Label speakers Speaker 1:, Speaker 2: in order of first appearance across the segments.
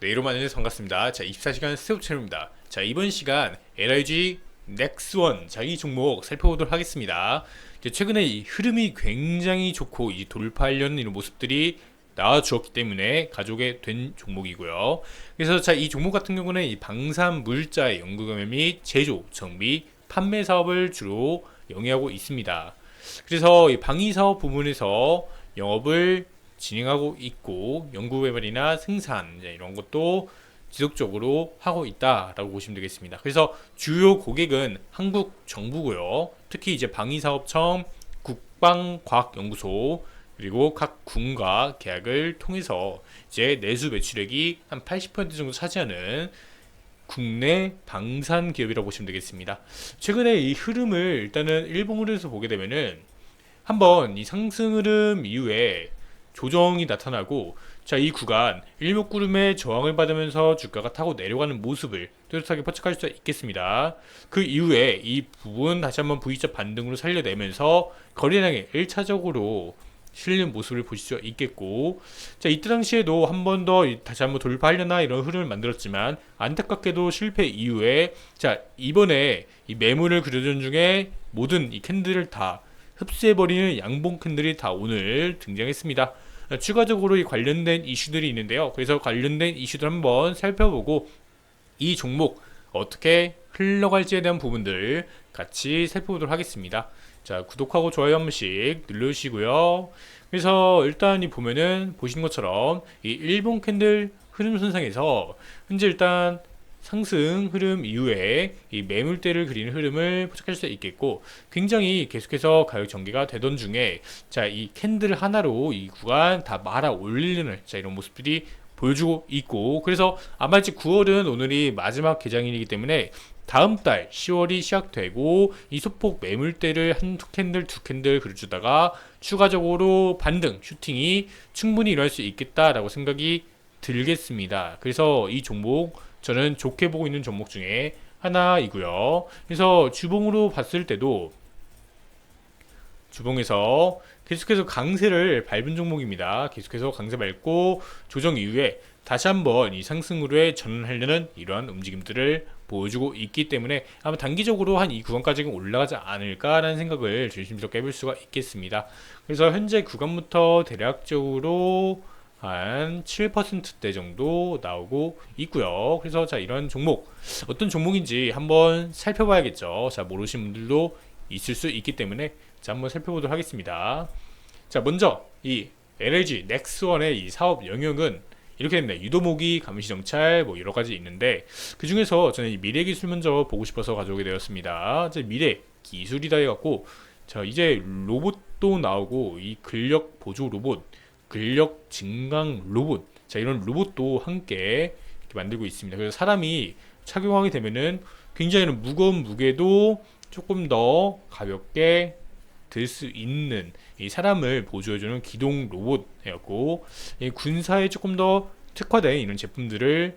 Speaker 1: 네, 여러분 안녕하세요. 반갑습니다. 자, 24시간 스텝 채널입니다. 자, 이번 시간 LIG 넥스원 자기 종목 살펴보도록 하겠습니다. 이제 최근에 이 흐름이 굉장히 좋고 이 돌파하려는 이런 모습들이 나와주었기 때문에 가져오게 된 종목이고요. 그래서 자, 이 종목 같은 경우는 이 방산 물자의 연구개발 및 제조, 정비, 판매 사업을 주로 영위하고 있습니다. 그래서 이 방위 사업 부분에서 영업을 진행하고 있고 연구 개발이나 생산 이런 것도 지속적으로 하고 있다라고 보시면 되겠습니다. 그래서 주요 고객은 한국 정부고요. 특히 이제 방위사업청, 국방과학연구소 그리고 각 군과 계약을 통해서 이제 내수 매출액이 한 80% 정도 차지하는 국내 방산 기업이라고 보시면 되겠습니다. 최근에 이 흐름을 일단은 일본으로서 보게 되면은 한번 이 상승 흐름 이후에 조정이 나타나고 자 이 구간 일목구름의 저항을 받으면서 주가가 타고 내려가는 모습을 뚜렷하게 포착할 수 있겠습니다. 그 이후에 이 부분 다시 한번 V자 반등으로 살려내면서 거래량에 1차적으로 실리는 모습을 보실 수 있겠고 자 이때 당시에도 한 번 더 다시 한번 돌파하려나 이런 흐름을 만들었지만 안타깝게도 실패 이후에 자 이번에 이 매물을 그려준 중에 모든 이 캔들을 다 흡수해버리는 양봉 캔들이 다 오늘 등장했습니다. 추가적으로 이 관련된 이슈들이 있는데요. 그래서 관련된 이슈들 한번 살펴보고 이 종목 어떻게 흘러갈지에 대한 부분들 같이 살펴보도록 하겠습니다. 자, 구독하고 좋아요 한 번씩 눌러주시고요. 그래서 일단 이 보면은 보시는 것처럼 이 일본 캔들 흐름 선상에서 현재 일단 상승 흐름 이후에 이 매물대를 그리는 흐름을 포착할 수 있겠고 굉장히 계속해서 가격 전개가 되던 중에 자 이 캔들 하나로 이 구간 다 말아 올리는 자 이런 모습들이 보여주고 있고 그래서 아마 이제 9월은 오늘이 마지막 개장일이기 때문에 다음 달 10월이 시작되고 이 소폭 매물대를 한 두 캔들 두 캔들 그려주다가 추가적으로 반등 슈팅이 충분히 일어날 수 있겠다라고 생각이 들겠습니다. 그래서 이 종목 저는 좋게 보고 있는 종목 중에 하나이고요. 그래서 주봉으로 봤을 때도 주봉에서 계속해서 강세를 밟은 종목입니다. 계속해서 강세 밟고 조정 이후에 다시 한번 이 상승으로의 전환하려는 이러한 움직임들을 보여주고 있기 때문에 아마 단기적으로 한 이 구간까지는 올라가지 않을까라는 생각을 조심스럽게 해볼 수가 있겠습니다. 그래서 현재 구간부터 대략적으로 한 7%대 정도 나오고 있고요. 그래서 자 이런 종목 어떤 종목인지 한번 살펴봐야겠죠. 자 모르시는 분들도 있을 수 있기 때문에 자 한번 살펴보도록 하겠습니다. 자 먼저 이 LG 넥스원의 이 사업 영역은 이렇게 됩니다. 유도모기, 감시정찰 뭐 여러 가지 있는데 그 중에서 저는 이 미래 기술 먼저 보고 싶어서 가져오게 되었습니다. 이제 미래 기술이다 해갖고 자 이제 로봇도 나오고 이 근력 보조 로봇, 근력 증강 로봇 자 이런 로봇도 함께 만들고 있습니다. 그래서 사람이 착용하게 되면은 굉장히 무거운 무게도 조금 더 가볍게 들 수 있는 이 사람을 보조해주는 기동 로봇이었고 군사에 조금 더 특화된 이런 제품들을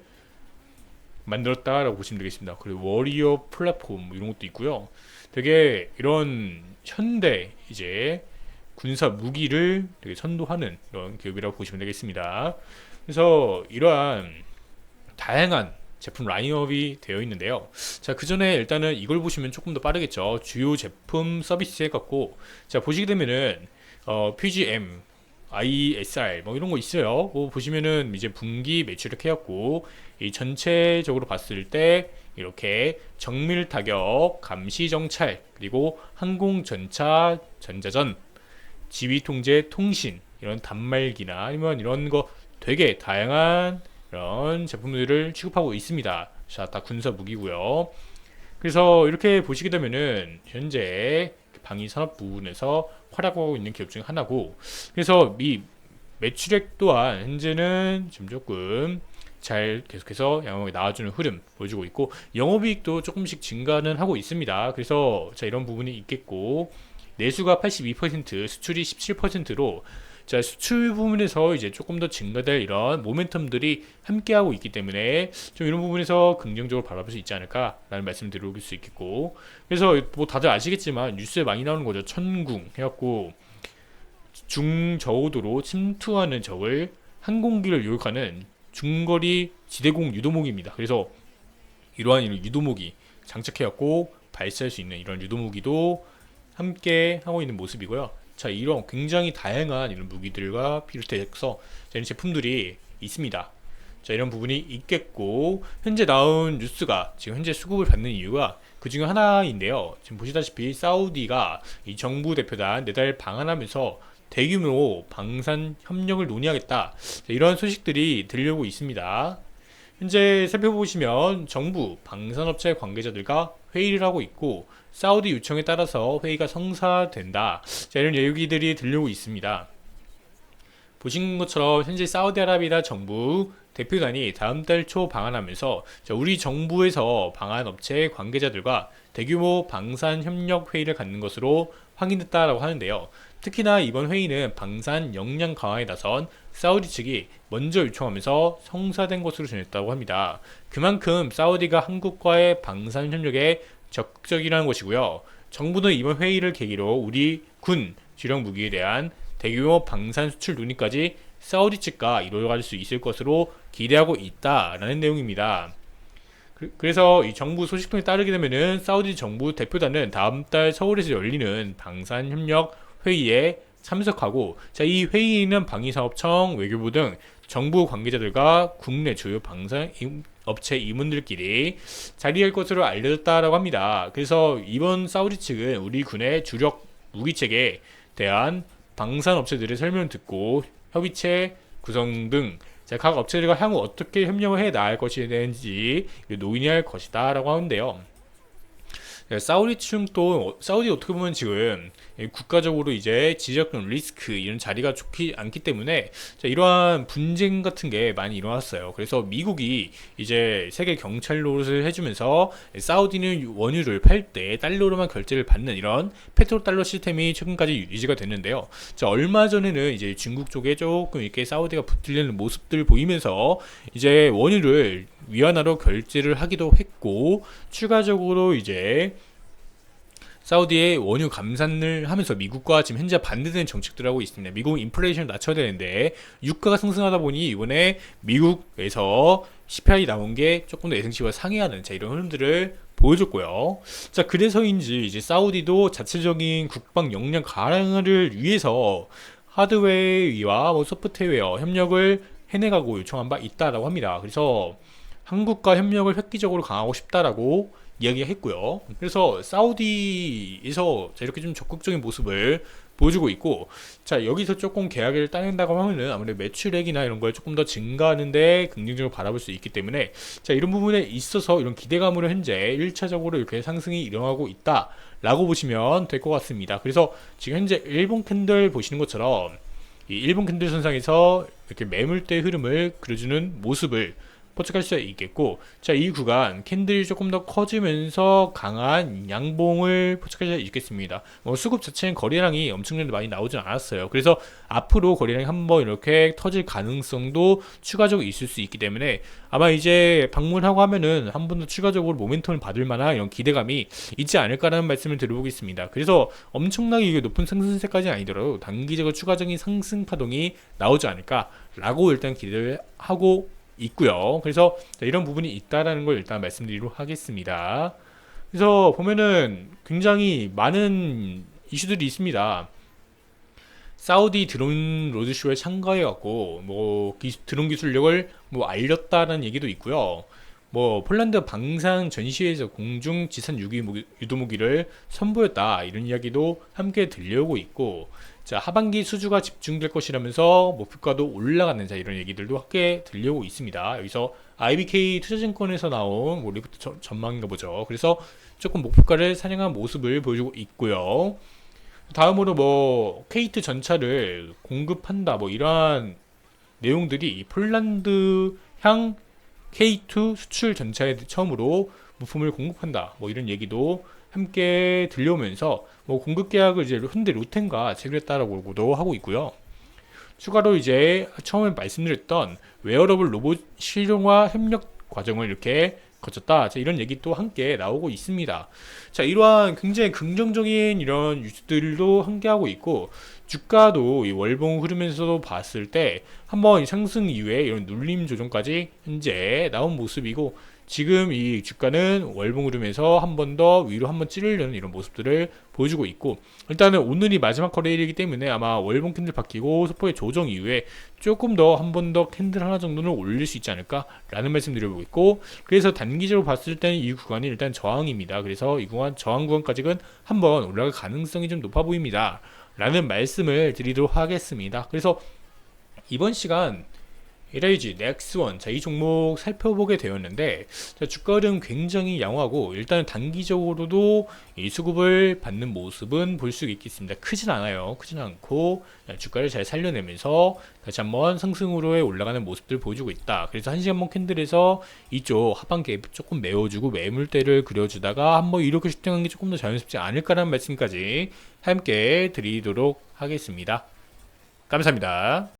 Speaker 1: 만들었다라고 보시면 되겠습니다. 그리고 워리어 플랫폼 뭐 이런 것도 있고요. 되게 이런 현대 이제 군사 무기를 되게 선도하는 이런 기업이라고 보시면 되겠습니다. 그래서 이러한 다양한 제품 라인업이 되어 있는데요. 자, 그 전에 일단은 이걸 보시면 조금 더 빠르겠죠. 주요 제품 서비스 해갖고, 자, 보시게 되면은, 어, PGM, ISR, 뭐 이런 거 있어요. 뭐 보시면은 이제 분기 매출액 해갖고, 이 전체적으로 봤을 때, 이렇게 정밀 타격, 감시 정찰, 그리고 항공 전차 전자전, 지휘 통제 통신, 이런 단말기나 아니면 이런 거 되게 다양한 이런 제품들을 취급하고 있습니다. 자, 다 군사 무기고요. 그래서 이렇게 보시게 되면은 현재 방위 산업 부분에서 활약하고 있는 기업 중 하나고 그래서 미 매출액 또한 현재는 지금 조금 잘 계속해서 양호하게 나와주는 흐름 보여주고 있고 영업이익도 조금씩 증가는 하고 있습니다. 그래서 자 이런 부분이 있겠고 내수가 82% 수출이 17%로 자, 수출 부분에서 이제 조금 더 증가될 이런 모멘텀들이 함께하고 있기 때문에 좀 이런 부분에서 긍정적으로 바라볼 수 있지 않을까라는 말씀 드릴 수 있겠고 그래서 뭐 다들 아시겠지만 뉴스에 많이 나오는 거죠. 천궁 해갖고 중저우도로 침투하는 적을 항공기를 요격하는 중거리 지대공 유도무기입니다. 그래서 이러한 유도무기 장착해갖고 발사할 수 있는 이런 유도무기도 함께 하고 있는 모습이고요. 자, 이런 굉장히 다양한 이런 무기들과 비롯해서 이런 제품들이 있습니다. 자, 이런 부분이 있겠고 현재 나온 뉴스가 지금 현재 수급을 받는 이유가 그 중에 하나인데요. 지금 보시다시피 사우디가 이 정부 대표단 내달 방한하면서 대규모 방산 협력을 논의하겠다. 자, 이런 소식들이 들려오고 있습니다. 현재 살펴보시면 정부 방산업체 관계자들과 회의를 하고 있고 사우디 요청에 따라서 회의가 성사된다. 자, 이런 얘기들이 들려오고 있습니다. 보신 것처럼 현재 사우디아라비아 정부 대표단이 다음 달 초 방한하면서 자, 우리 정부에서 방한 업체 관계자들과 대규모 방산 협력 회의를 갖는 것으로 확인됐다라고 하는데요. 특히나 이번 회의는 방산 역량 강화에 나선 사우디 측이 먼저 요청하면서 성사된 것으로 전했다고 합니다. 그만큼 사우디가 한국과의 방산 협력에 적극적이라는 것이고요. 정부는 이번 회의를 계기로 우리 군 주력 무기에 대한 대규모 방산 수출 논의까지 사우디 측과 이루어갈 수 있을 것으로 기대하고 있다라는 내용입니다. 그, 그래서 이 정부 소식통에 따르게 되면은 사우디 정부 대표단은 다음 달 서울에서 열리는 방산 협력 회의에 참석하고 자, 이 회의는 방위사업청, 외교부 등 정부 관계자들과 국내 주요 방산 업체 임원들끼리 자리할 것으로 알려졌다라고 합니다. 그래서 이번 사우디 측은 우리 군의 주력 무기체계에 대한 방산 업체들의 설명을 듣고 협의체 구성 등 각 업체들과 향후 어떻게 협력을 해 나갈 것이 되는지 논의할 것이다 라고 하는데요. 네, 사우디 측도 사우디 어떻게 보면 지금 국가적으로 이제 지적적 리스크 이런 자리가 좋지 않기 때문에 자, 이러한 분쟁 같은 게 많이 일어났어요. 그래서 미국이 이제 세계 경찰 노릇을 해주면서 사우디는 원유를 팔 때 달러로만 결제를 받는 이런 페트로 달러 시스템이 최근까지 유지가 됐는데요. 자, 얼마 전에는 이제 중국 쪽에 조금 이렇게 사우디가 붙들리는 모습들 보이면서 이제 원유를 위안화로 결제를 하기도 했고 추가적으로 이제 사우디의 원유 감산을 하면서 미국과 지금 현재 반대되는 정책들을 하고 있습니다. 미국은 인플레이션을 낮춰야 되는데 유가가 상승하다 보니 이번에 미국에서 CPI 나온 게 조금 더 예상치와 상회하는 자 이런 흐름들을 보여줬고요. 자 그래서인지 이제 사우디도 자체적인 국방 역량 강화를 위해서 하드웨어와 뭐 소프트웨어 협력을 해내가고 요청한 바 있다라고 합니다. 그래서 한국과 협력을 획기적으로 강하고 싶다라고 이야기했고요. 그래서 사우디에서 이렇게 좀 적극적인 모습을 보여주고 있고 자 여기서 조금 계약을 따낸다고 하면은 아무래도 매출액이나 이런 걸 조금 더 증가하는데 긍정적으로 바라볼 수 있기 때문에 자 이런 부분에 있어서 이런 기대감으로 현재 1차적으로 이렇게 상승이 일어나고 있다 라고 보시면 될 것 같습니다 그래서 지금 현재 일본 캔들 보시는 것처럼 이 일본 캔들 선상에서 이렇게 매물대 흐름을 그려주는 모습을 포착할 수 있겠고 자 이 구간 캔들이 조금 더 커지면서 강한 양봉을 포착할 수 있겠습니다. 뭐 수급 자체는 거래량이 엄청나게 많이 나오진 않았어요. 그래서 앞으로 거래량이 한번 이렇게 터질 가능성도 추가적으로 있을 수 있기 때문에 아마 이제 방문하고 하면은 한 번 더 추가적으로 모멘텀을 받을 만한 이런 기대감이 있지 않을까라는 말씀을 드려보겠습니다. 그래서 엄청나게 이게 높은 상승세까지는 아니더라도 단기적으로 추가적인 상승 파동이 나오지 않을까라고 일단 기대를 하고 있고요. 그래서 이런 부분이 있다라는 걸 일단 말씀드리도록 하겠습니다. 그래서 보면은 굉장히 많은 이슈들이 있습니다. 사우디 드론 로드쇼에 참가해갖고 뭐 기, 드론 기술력을 뭐 알렸다는 얘기도 있고요. 뭐 폴란드 방산 전시회에서 공중 지산 유기 유도 무기를 선보였다 이런 이야기도 함께 들려오고 있고 자 하반기 수주가 집중될 것이라면서 목표가도 올라가는 자 이런 얘기들도 함께 들려오고 있습니다. 여기서 IBK 투자증권에서 나온 뭐 리프트 전망인가 보죠. 그래서 조금 목표가를 사냥한 모습을 보여주고 있고요. 다음으로 뭐 K2 전차를 공급한다 뭐 이러한 내용들이 폴란드 향 K2 수출 전차에 처음으로 부품을 공급한다 뭐 이런 얘기도 함께 들려오면서 뭐 공급 계약을 이제 현대 로텐과 체결했다라고도 하고 있고요. 추가로 이제 처음에 말씀드렸던 웨어러블 로봇 실용화 협력 과정을 이렇게 거쳤다. 자, 이런 얘기 또 함께 나오고 있습니다. 자, 이러한 굉장히 긍정적인 이런 뉴스들도 함께 하고 있고, 주가도 이 월봉 흐르면서도 봤을 때 한번 이 상승 이후에 이런 눌림 조정까지 현재 나온 모습이고, 지금 이 주가는 월봉 흐르면서 한 번 더 위로 한 번 찌르려는 이런 모습들을 보여주고 있고 일단은 오늘이 마지막 거래일이기 때문에 아마 월봉 캔들 바뀌고 소포의 조정 이후에 조금 더 한 번 더 캔들 하나 정도는 올릴 수 있지 않을까라는 말씀 드려보고 있고 그래서 단기적으로 봤을 때는 이 구간이 일단 저항입니다. 그래서 이 구간 저항 구간까지는 한번 올라갈 가능성이 좀 높아 보입니다. 라는 말씀을 드리도록 하겠습니다. 그래서 이번 시간 LIG, 넥스원, 자, 이 종목 살펴보게 되었는데, 자, 주가 흐름 굉장히 양호하고, 일단은 단기적으로도 이 수급을 받는 모습은 볼 수 있겠습니다. 크진 않아요. 크진 않고, 주가를 잘 살려내면서 다시 한번 상승으로의 올라가는 모습들 보여주고 있다. 그래서 한 시간봉 캔들에서 이쪽 하반 갭 조금 메워주고 매물대를 그려주다가 한번 이렇게 슈팅한 게 조금 더 자연스럽지 않을까라는 말씀까지 함께 드리도록 하겠습니다. 감사합니다.